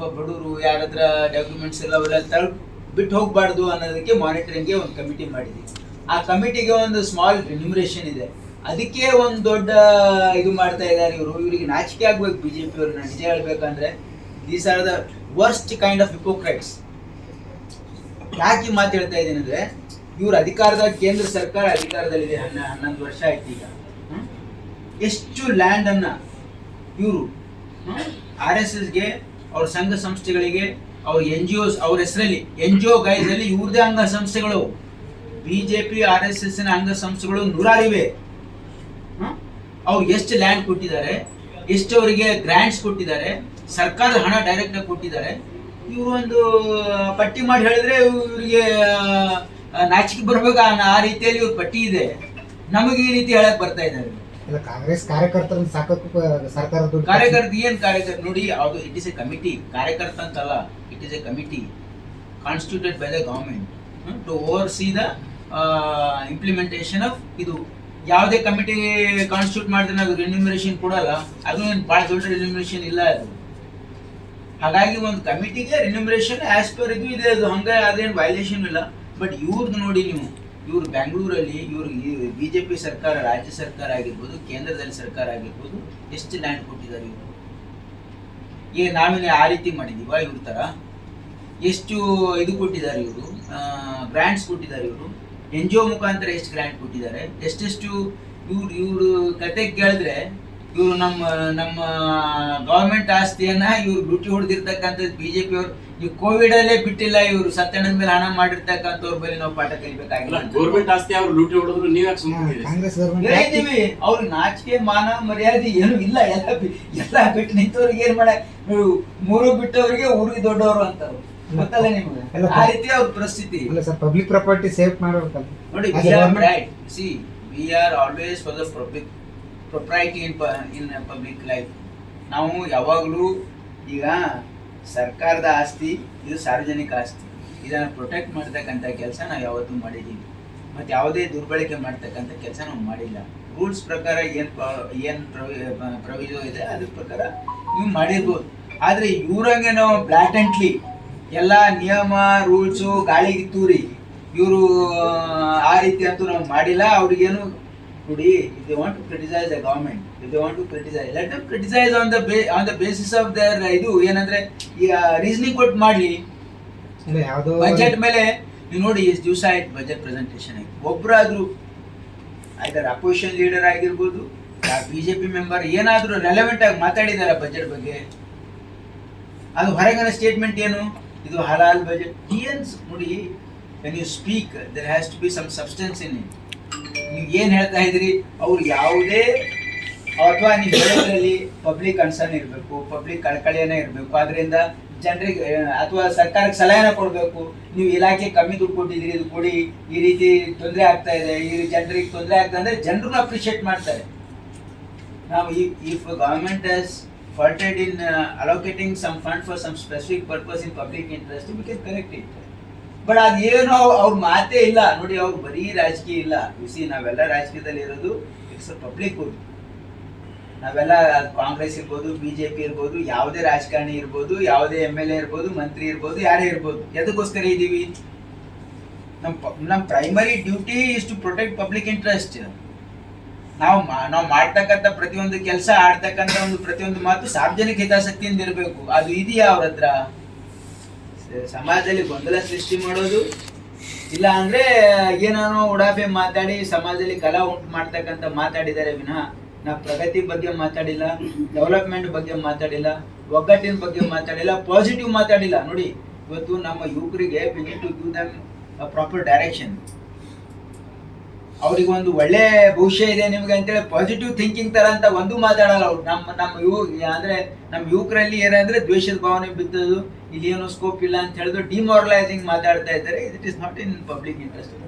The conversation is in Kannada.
ಪಾಪ ಬಡವರು ಯಾರತ್ರ ಡಾಕ್ಯುಮೆಂಟ್ಸ್ ಎಲ್ಲ ಅವೆಲ್ಲ ತಳ್ ಬಿಟ್ಟು ಹೋಗ್ಬಾರ್ದು ಅನ್ನೋದಕ್ಕೆ ಮಾನಿಟರಿಂಗ್ಗೆ ಒಂದು ಕಮಿಟಿ ಮಾಡಿದ್ವಿ. ಆ ಕಮಿಟಿಗೆ ಒಂದು ಸ್ಮಾಲ್ ರಿನ್ಯೂಮರೇಷನ್ ಇದೆ. ಅದಕ್ಕೆ ಒಂದು ದೊಡ್ಡ ಇದು ಮಾಡ್ತಾ ಇದ್ದಾರೆ ಇವರು. ಇವರಿಗೆ ನಾಚಿಕೆ ಆಗ್ಬೇಕು ಬಿ ಜೆ ಪಿ ಅವ್ರನ್ನ ನಿಜ ಹೇಳ್ಬೇಕಂದ್ರೆ these are the worst kind of hypocrites ಯಾಕೆ ಮಾತು ಹೇಳ್ತಾ ಇದ್ದೀನಿ ಅಂದ್ರೆ, ಇವ್ರ ಅಧಿಕಾರದ, ಕೇಂದ್ರ ಸರ್ಕಾರ ಅಧಿಕಾರದಲ್ಲಿದೆ ಹನ್ನ, ಹನ್ನೊಂದು ವರ್ಷ ಆಯ್ತು ಈಗ. ಎಷ್ಟು ಲ್ಯಾಂಡ್ ಅನ್ನ ಇವರು ಆರ್ ಎಸ್ ಎಸ್ಗೆ ಅವ್ರ ಸಂಘ ಸಂಸ್ಥೆಗಳಿಗೆ, ಅವ್ರ ಎನ್ ಜಿ ಒಸ್ ಅವ್ರ ಹೆಸರಲ್ಲಿ ಎನ್ ಜಿ ಒ ಗೈಸ್ ಅಲ್ಲಿ ಇವ್ರದೇ ಅಂಗ ಸಂಸ್ಥೆಗಳು. ಬಿಜೆಪಿ, ಆರ್ ಎಸ್ ಎಸ್ನ ಅಂಗ ಸಂಸ್ಥೆಗಳು ನೂರಾರಿವೆ. ಹ್ಮ್? ಅವ್ರಿಗೆ ಎಷ್ಟು ಲ್ಯಾಂಡ್ ಕೊಟ್ಟಿದ್ದಾರೆ, ಎಷ್ಟು ಅವರಿಗೆ ಗ್ರಾಂಟ್ಸ್ ಕೊಟ್ಟಿದ್ದಾರೆ, ಸರ್ಕಾರದ ಹಣ ಡೈರೆಕ್ಟ್ ಆಗಿ ಕೊಟ್ಟಿದ್ದಾರೆ. ಇವರು ಒಂದು, ಪಟ್ಟಿ ಮಾಡಿ ಹೇಳಿದ್ರೆ ಇವರಿಗೆ ನಾಚಿಕೆ ಬರ್ಬೇಕು? ಆ ರೀತಿಯಲ್ಲಿ ಇವ್ರ ಪಟ್ಟಿ ಇದೆ. ನಮಗೆ ಈ ರೀತಿ ಹೇಳಕ್ ಬರ್ತಾ ಇದ್ದಾರೆ. ಇಲ್ಲ, ಕಾಂಗ್ರೆಸ್ ಕಾರ್ಯಕರ್ತರ ಸಾಕು ಸರ್ಕಾರ ಕಾರ್ಯಕರ್ತ ಏನ್ ಕಾರ್ಯಕರ್ತ? ನೋಡಿ ಅದು ಇಟ್ ಇಸ್ ಎ ಕಮಿಟಿ ಕಾರ್ಯಕರ್ತ ಅಂತಲ್ಲ it is a committee constituted by the government to oversee the implementation of ಇದು. ಯಾವುದೇ ಕಮಿಟಿ ಕಾನ್ಸ್ಟಿಟ್ಯೂಟ್ ಮಾಡಿದ್ರೆ ಅದು ರಿನ್ಯೂಮರೇಷನ್ ಕೊಡಲ್ಲ. ಅದು ಭಾಳ ದೊಡ್ಡ ರಿನ್ಯೂಮರೇಷನ್ ಇಲ್ಲ ಅದು. ಹಾಗಾಗಿ ಒಂದು ಕಮಿಟಿಗೆ ರಿನ್ಯೂಮರೇಷನ್ ಆಸ್ ಪರ್ ಇದು ಇದೆ ಅದು. ಹಂಗೆ ಅದೇನು ವೈಲೇಷನ್ ಇಲ್ಲ. ಬಟ್ ಇವ್ರದ್ದು ನೋಡಿ ನೀವು ಇವ್ರು ಬೆಂಗಳೂರಲ್ಲಿ ಇವರು ಬಿ ಜೆ ಪಿ ಸರ್ಕಾರ, ರಾಜ್ಯ ಸರ್ಕಾರ ಆಗಿರ್ಬೋದು, ಕೇಂದ್ರದಲ್ಲಿ ಸರ್ಕಾರ ಆಗಿರ್ಬೋದು, ಎಷ್ಟು ಲ್ಯಾಂಡ್ ಕೊಟ್ಟಿದ್ದಾರೆ ಇವರು? ಈಗ ನಾವೇನು ಆ ರೀತಿ ಮಾಡಿದೀವ ಇವ್ರ ಥರ ಎಷ್ಟು ಇದು ಕೊಟ್ಟಿದ್ದಾರೆ ಇವರು? ಗ್ರ್ಯಾಂಟ್ಸ್ ಕೊಟ್ಟಿದ್ದಾರೆ ಇವರು? ಎನ್ ಜಿ ಒ ಮುಖಾಂತರ ಎಷ್ಟು ಗ್ರ್ಯಾಂಟ್ ಕೊಟ್ಟಿದ್ದಾರೆ? ಎಷ್ಟೆಷ್ಟು ಇವ್ರು, ಇವರು ಕತೆ ಕೇಳಿದ್ರೆ ಇವರು ನಮ್ಮ ನಮ್ಮ ಗವರ್ಮೆಂಟ್ ಆಸ್ತಿಯನ್ನ ಇವರು ಲೂಟಿ ಹೊಡೆದಿರ್ತಕ್ಕಂಥದ್ದು ಬಿಜೆಪಿ ಅವರು ಈ ಕೋವಿಡ್ ಅಲ್ಲೇ ಬಿಟ್ಟಿಲ್ಲ ಇವರು ಸತ್ಯಣ್ಣನ ಮೇಲೆ ಹಣ ಮಾಡಿರ್ತಕ್ಕಂಥವ್ರ ಮೇಲೆ ನಾವು ಪಾಠ ಕಲಿಬೇಕಾಗಿಲ್ಲ ಗೌರ್ಮೆಂಟ್ ಆಸ್ತಿ ಅವ್ರು ಲೂಟಿ ಹೊಡೆದ್ರು ನೀವ್ ಸುಮ್ಮನೆ ಗೌರ್ಮೆಂಟ್ ಅವ್ರ ನಾಚಿಕೆ ಮಾನ ಮರ್ಯಾದೆ ಏನು ಇಲ್ಲ ಎಲ್ಲ ಬಿ- ಎಲ್ಲ ಬಿಟ್ಟು ನಿಂತವ್ರಿಗೆ ಏನ್ ಮಾಡ ಮೂರು ಬಿಟ್ಟವರಿಗೆ ಊರಿಗೆ ದೊಡ್ಡವರು ಅಂತಾರೆ. ಗೊತ್ತಲ್ಲ ನಿಮ್ಗೆ? ಎಲ್ಲ ಆ ರೀತಿ ಅವ್ರ ಪರಿಸ್ಥಿತಿ. ಅಲ್ಲ ಸರ್ ಪಬ್ಲಿಕ್ ಪ್ರಾಪರ್ಟಿ ಸೇಫ್ ಮಾಡ್ಬೇಕಲ್ಲ. ನೋಡಿ see we are always for the public propriety in in public life ನಾವು ಯಾವಾಗಲೂ ಈಗ ಸರ್ಕಾರದ ಆಸ್ತಿ, ಇದು ಸಾರ್ವಜನಿಕ ಆಸ್ತಿ. ಇದನ್ನು ಪ್ರೊಟೆಕ್ಟ್ ಮಾಡ್ತಕ್ಕಂಥ ಕೆಲಸ ನಾವು ಯಾವತ್ತೂ ಮಾಡಿದ್ದೀವಿ. ಮತ್ತು ಯಾವುದೇ ದುರ್ಬಳಕೆ ಮಾಡ್ತಕ್ಕಂಥ ಕೆಲಸ ನಾವು ಮಾಡಿಲ್ಲ. ರೂಲ್ಸ್ ಪ್ರಕಾರ ಏನು ಏನು ಪ್ರೊವಿಜೋ ಇದೆ, ಅದ್ರ ಪ್ರಕಾರ ನೀವು ಮಾಡಿರ್ಬೋದು. ಆದರೆ ಇವರಂಗೆ ನಾವು ಬ್ಲಾಟೆಂಟ್ಲಿ ಎಲ್ಲ ನಿಯಮ, ರೂಲ್ಸು ಗಾಳಿಗೆ ತೂರಿ ಇವರು, ಆ ರೀತಿ ಅಂತೂ ನಾವು ಮಾಡಿಲ್ಲ. ಅವ್ರಿಗೇನು ನೋಡಿ if they want to criticize the government if they want to criticize let them criticize on the ba- on the basis of their ಇದು ಏನಂದ್ರೆ ರೀಸನಿಂಗ್ ಕೊಟ್ಟು ಮಾಡಲಿ. ಇಲ್ಲ ಯಾವುದೋ ಬಜೆಟ್ ಮೇಲೆ ನೀವು ನೋಡಿ ಎಷ್ಟು ದಿವಸ ಆಯ್ತು ಬಜೆಟ್ ಪ್ರೆಸೆಂಟೇಷನ್ ಆಯ್ತು. ಒಬ್ಬರಾದ್ರೂ ಆಯ್ತಾರ ಅಪೋಸಿಷನ್ ಲೀಡರ್ ಆಗಿರ್ಬೋದು ಬಿ ಜೆ ಪಿ ಮೆಂಬರ್ ಏನಾದರೂ ರೆಲೆವೆಂಟ್ ಆಗಿ ಮಾತಾಡಿದಾರ ಬಜೆಟ್ ಬಗ್ಗೆ ಅದು ಹೊರಗಿನ ಸ್ಟೇಟ್ಮೆಂಟ್ ಏನು? ಇದು ಹಲಾಲ್ ಬಜೆಟ್ ಏನ್ಸ್ ನೋಡಿ when you speak there has to be some substance in it ನೀವು ಏನು ಹೇಳ್ತಾ ಇದ್ರಿ? ಅವ್ರು ಯಾವುದೇ ಅಥವಾ ನೀವು ಹೇಳೋದ್ರಲ್ಲಿ ಪಬ್ಲಿಕ್ ಕನ್ಸರ್ನ್ ಇರಬೇಕು ಪಬ್ಲಿಕ್ ಕಳಕಳಿಯನ್ನ ಇರಬೇಕು. ಅದರಿಂದ ಜನರಿಗೆ ಅಥವಾ ಸರ್ಕಾರಕ್ಕೆ ಸಲಹೆನ ಕೊಡಬೇಕು. ನೀವು ಇಲಾಖೆ ಕಮ್ಮಿ ದುಡ್ಡು ಕೊಟ್ಟಿದ್ದೀರಿ, ಇದು ಕೊಡಿ. ಈ ರೀತಿ ತೊಂದರೆ ಆಗ್ತಾ ಇದೆ, ಈ ಜನರಿಗೆ ತೊಂದರೆ ಆಗ್ತಾ ಅಂದ್ರೆ ಜನರನ್ನ ಅಪ್ರಿಷಿಯೇಟ್ ಮಾಡ್ತಾರೆ. ನಾವು if government has faulted in allocating some fund for some specific purpose in public interest because correct it. But ಅದೇನೋ ಅವ್ರ ಮಾತೇ ಇಲ್ಲ. ನೋಡಿ, ಅವ್ರ ಬರೀ ರಾಜಕೀಯ ಇಲ್ಲ. ಸಿ ನಾವೆಲ್ಲ ರಾಜಕೀಯದಲ್ಲಿ ಇರೋದು ಇಟ್ಸ್ ಪಬ್ಲಿಕ್ ನಾವೆಲ್ಲ ಕಾಂಗ್ರೆಸ್ ಇರ್ಬೋದು, ಬಿಜೆಪಿ ಇರ್ಬೋದು, ಯಾವುದೇ ರಾಜಕಾರಣಿ ಇರ್ಬೋದು, ಯಾವುದೇ ಎಂ ಎಲ್ ಎ ಇರ್ಬೋದು, ಮಂತ್ರಿ ಇರ್ಬೋದು, ಯಾರೇ ಇರ್ಬೋದು, ಎದಕ್ಕೋಸ್ಕರ ಇದ್ದೀವಿ? ನಮ್ಮ ನಮ್ಮ primary duty is to protect public interest ನಾವು ನಾವು ಮಾಡ್ತಕ್ಕಂಥ ಪ್ರತಿಯೊಂದು ಕೆಲಸ, ಆಡ್ತಕ್ಕಂಥ ಒಂದು ಪ್ರತಿಯೊಂದು ಮಾತು ಸಾರ್ವಜನಿಕ ಹಿತಾಸಕ್ತಿಯಿಂದ ಇರಬೇಕು. ಅದು ಇದೆಯಾ ಅವ್ರ ಹತ್ರ? ಸಮಾಜದಲ್ಲಿ ಗೊಂದಲ ಸೃಷ್ಟಿ ಮಾಡೋದು. ಇಲ್ಲ ಅಂದ್ರೆ ಏನಾನೋ ಉಡಾಫೆ ಮಾತಾಡಿ ಸಮಾಜದಲ್ಲಿ ಕಲಾ ಉಂಟು ಮಾಡ್ತಕ್ಕಂಥ ಮಾತಾಡಿದ್ದಾರೆ ವಿನಃ. ನಾ ಪ್ರಗತಿ ಬಗ್ಗೆ ಮಾತಾಡಿಲ್ಲ, ಡೆವಲಪ್ಮೆಂಟ್ ಬಗ್ಗೆ ಮಾತಾಡಿಲ್ಲ, ಒಗ್ಗಟ್ಟಿನ ಬಗ್ಗೆ ಮಾತಾಡಿಲ್ಲ ಪಾಸಿಟಿವ್ ಮಾತಾಡಿಲ್ಲ. ನೋಡಿ, ಇವತ್ತು ನಮ್ಮ ಯುವಕರಿಗೆ we to give them proper direction ಅವ್ರಿಗೆ ಒಂದು ಒಳ್ಳೆ ಭವಿಷ್ಯ ಇದೆ ನಿಮ್ಗೆ ಅಂತೇಳಿ ಪಾಸಿಟಿವ್ ಥಿಂಕಿಂಗ್ ತರ ಅಂತ ಒಂದು ಮಾತಾಡಲ್ಲ ಅವ್ರು. ನಮ್ಮ ನಮ್ಮ ಯು, ಅಂದ್ರೆ ನಮ್ಮ ಯುವಕರಲ್ಲಿ ಏನಂದ್ರೆ ದ್ವೇಷದ ಭಾವನೆ ಬಿದ್ದದು ಇಲ್ಲಿ ಏನೋ ಸ್ಕೋಪ್ ಇಲ್ಲ ಅಂತ ಹೇಳಿದ್ರು ಡಿಮಾರಲೈಸಿಂಗ್ ಮಾತಾಡ್ತಾ ಇದ್ದಾರೆ. It is not in public interest